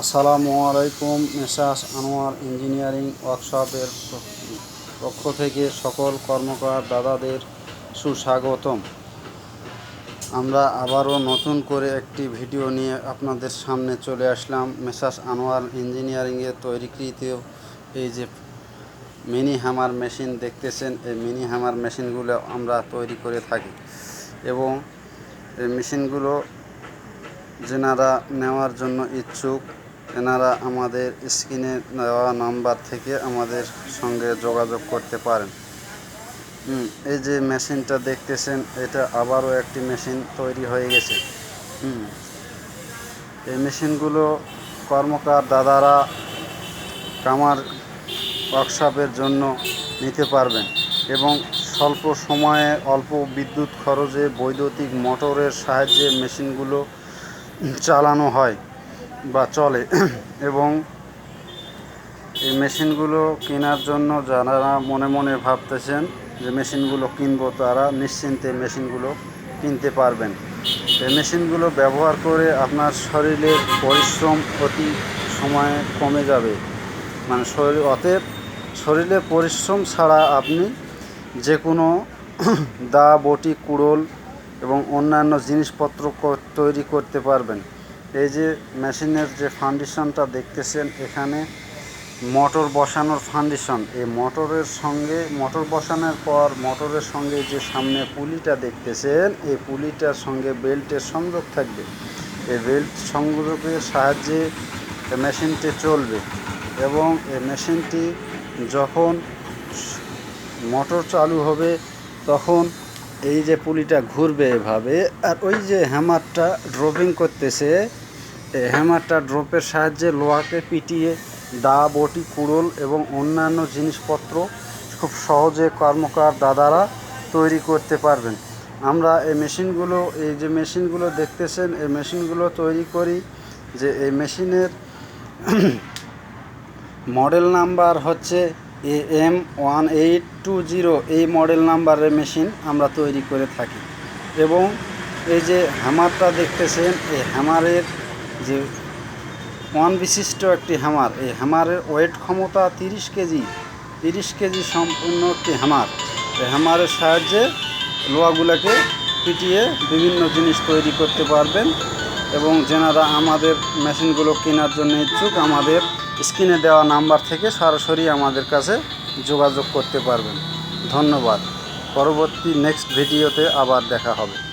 আসসালামু আলাইকুম Messrs Anwar engineering ওয়ার্কশপের পক্ষ থেকে সকল কর্মকার দাদাদের সুস্বাগতম। আমরা আবারও নতুন করে একটি ভিডিও নিয়ে আপনাদের সামনে চলে আসলাম। মেসাস আনোয়ার ইঞ্জিনিয়ারিংয়ের তৈরিকৃত এই যে মিনি হ্যামার মেশিন দেখতেছেন, এই মিনি হ্যামার মেশিনগুলো আমরা তৈরি করে থাকি এবং এই মেশিনগুলো যেনারা নেওয়ার জন্য ইচ্ছুক, এনারা আমাদের স্ক্রিনে দেওয়া নাম্বার থেকে আমাদের সঙ্গে যোগাযোগ করতে পারেন। এই যে মেশিনটা দেখতেছেন, এটা আবারও একটি মেশিন তৈরি হয়ে গেছে। এই মেশিনগুলো কর্মকার দাদারা কামার ওয়ার্কশপের জন্য নিতে পারবেন এবং স্বল্প সময়ে অল্প বিদ্যুৎ খরচে বৈদ্যুতিক মোটরের সাহায্যে মেশিনগুলো চালানো হয় বা চলে। এবং এই মেশিনগুলো কেনার জন্য যারা মনে মনে ভাবতেছেন যে মেশিনগুলো কিনবো তারা নিশ্চিন্তে মেশিনগুলো কিনতে পারবেন। এই মেশিনগুলো ব্যবহার করে আপনার শরীরের পরিশ্রম অতি সময়ে কমে যাবে। মানে শরীর, অতএব শরীরের পরিশ্রম ছাড়া আপনি যে কোনো দা, বটি, কুড়োল এবং অন্যান্য জিনিসপত্র তৈরি করতে পারবেন। এই যে মেশিনের যে ফাউন্ডেশনটা দেখতেছেন, এখানে মোটর বসানোর ফাউন্ডেশন। এই মোটরের সঙ্গে, মোটর বসানোর পর মোটরের সঙ্গে যে সামনে পুলিটা দেখতেছেন, এই পুলিটার সঙ্গে বেল্টের সংযোগ থাকবে। এই বেল্ট সংযোগের সাহায্যে মেশিনটি চলবে এবং এই মেশিনটি যখন মোটর চালু হবে, তখন এই যে পুলিটা ঘুরবে এভাবে, আর ওই যে হ্যামারটা ড্রপিং করতেছে, এই হ্যামারটা ড্রপের সাহায্যে লোহাকে পিটিয়ে দা, বটি, কুড়োল এবং অন্যান্য জিনিসপত্র খুব সহজে কর্মকার দাদারা তৈরি করতে পারবেন। আমরা এই মেশিনগুলো, এই যে মেশিনগুলো দেখতেছেন, এই মেশিনগুলো তৈরি করি যে এই মেশিনের মডেল নাম্বার হচ্ছে A M one eight two zero. এই মডেল নাম্বারের মেশিন আমরা তৈরি করে থাকি। এবং এই যে হ্যামারটা দেখতেছেন, এই হ্যামারের যে ওয়ান বিশিষ্ট একটি হ্যামার। এই হ্যামারের ওয়েট ক্ষমতা তিরিশ কেজি। তিরিশ কেজি সম্পূর্ণ একটি হ্যামার। এই হ্যামারের সাহায্যে লোহাগুলোকে পিটিয়ে বিভিন্ন জিনিস তৈরি করতে পারবেন এবং যেনারা আমাদের মেশিনগুলো কেনার জন্য ইচ্ছুক, আমাদের স্ক্রিনে দেওয়া নাম্বার থেকে সরাসরি আমাদের কাছে যোগাযোগ করতে পারবেন। ধন্যবাদ। পরবর্তী নেক্সট ভিডিওতে আবার দেখা হবে।